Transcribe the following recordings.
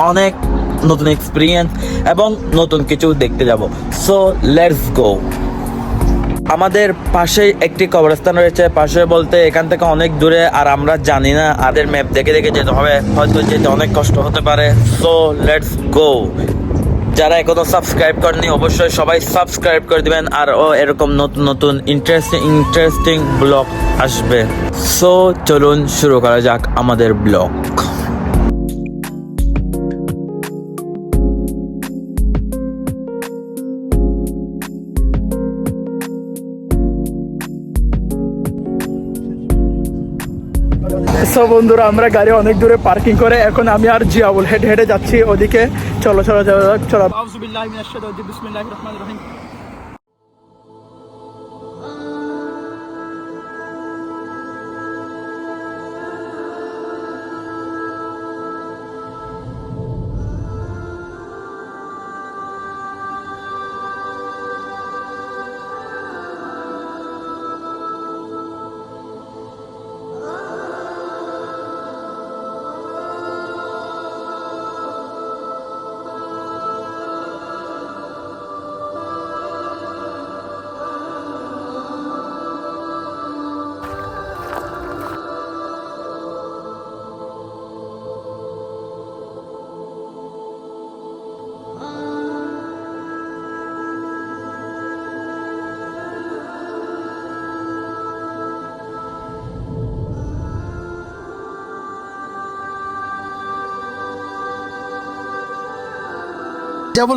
অনেক নতুন এক্সপিরিয়েন্স এবং নতুন কিছু দেখতে যাব। সো লেটস গো আমাদের পাশে একটি কবরস্থান রয়েছে। পাশে বলতে এখান থেকে অনেক দূরে আর আমরা জানি না। আদের ম্যাপ দেখে দেখে যেতে হবে। হয়তো যেতে অনেক কষ্ট হতে পারে। সো লেটস গো যারা এখনও সাবস্ক্রাইব করেনি অবশ্যই সবাই সাবস্ক্রাইব করে দিবেন। আর ও এরকম নতুন নতুন ইন্টারেস্টিং ইন্টারেস্টিং ব্লগ আসবে। সো চলুন শুরু করা যাক আমাদের ব্লগ সো বন্ধুরা, আমরা গাড়ি অনেক দূরে পার্কিং করে এখন আমি আর জিয়াবুল হেঁটে হেঁটে যাচ্ছি, ওদিকে চলো চলো চলো চলো।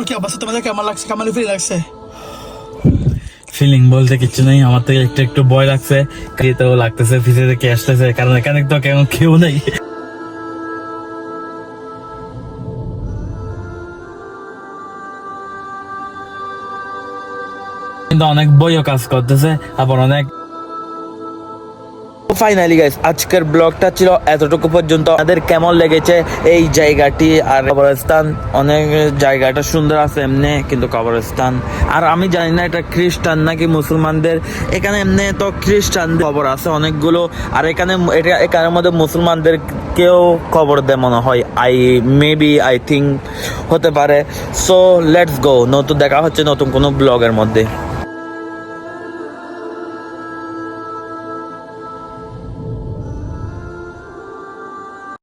কি অবস্থা? তোমাদের কেমন লাগছে? কেমন ফ্রি লাগছে? ফিলিং বলতে কিছু নেই। আমার থেকে একটু একটু ভয় লাগছে। তো লাগতেছে থেকে আসতেছে? কারণ এখানে তো কেমন কেউ নেই। কিন্তু অনেক বইও কাজ করতেছে, আবার অনেক ফাইনালি গাইস আজকের ব্লগটা ছিল এতটুকু পর্যন্ত। আমাদের কেমন লেগেছে এই জায়গাটি? আর কবরস্থান, অনেক জায়গাটা সুন্দর আছে এমনি, কিন্তু কবরস্থান। আর আমি জানি না এটা খ্রিস্টান নাকি মুসলমানদের। এখানে এমনি তো খ্রিস্টান কবর আছে অনেকগুলো। আর এখানে এটা, এখানের মধ্যে মুসলমানদের কেউ কবর দেয় মনে হয়। আই মেবি আই থিঙ্ক হতে পারে। সো লেটস গো নতুন, দেখা হচ্ছে নতুন কোনো ব্লগের মধ্যে।